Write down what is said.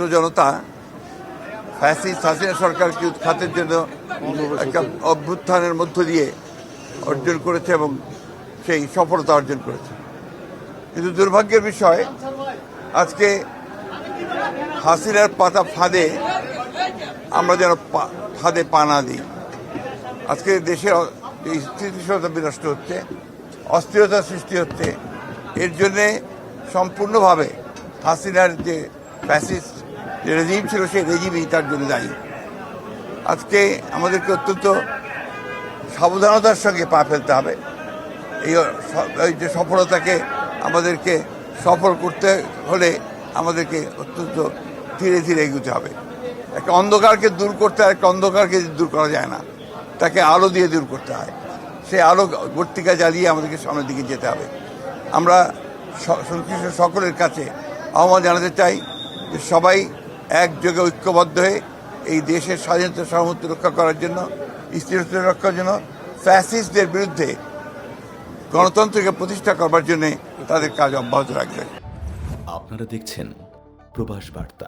ছাত্র জনতা ফ্যাসিস্ট হাসিনা সরকারকে উৎখাতের জন্য একটা অভ্যুত্থানের মধ্য দিয়ে অর্জন করেছে এবং সেই সফলতা অর্জন করেছে। কিন্তু দুর্ভাগ্যের বিষয়, আজকে হাসিনার পাতা ফাঁদে আমরা যেন ফাঁদে পা না দিই। আজকে দেশের স্থিতিশীলতা বিনষ্ট হচ্ছে, অস্থিরতা সৃষ্টি হচ্ছে। এর জন্যে সম্পূর্ণভাবে হাসিনার যে ফ্যাসিস্ট যে রেজিম ছিল সেই রেজিমই তার জন্য দায়ী। আজকে আমাদেরকে অত্যন্ত সাবধানতার সঙ্গে পা ফেলতে হবে। এই যে সফলতাকে আমাদেরকে সফল করতে হলে আমাদেরকে অত্যন্ত ধীরে ধীরে এগোতে হবে। একটা অন্ধকারকে দূর করতে আর একটা অন্ধকারকে দূর করা যায় না। তাকে আলো দিয়ে দূর করতে হয়। সেই আলো বর্তিকা জ্বালিয়ে আমাদেরকে সামনের দিকে যেতে হবে। আমরা সংশ্লিষ্ট সকলের কাছে আহ্বান জানাতে চাই যে সবাই একযোগে ঐক্যবদ্ধ হয়ে এই দেশের স্বাধীনতা সহমতি রক্ষা করার জন্য স্থিরতা রক্ষার জন্য ফ্যাসিস্টদের বিরুদ্ধে গণতন্ত্রকে প্রতিষ্ঠা করবার জন্য তাদের কাজ অব্যাহত রাখবে। আপনারা দেখছেন প্রবাস বার্তা।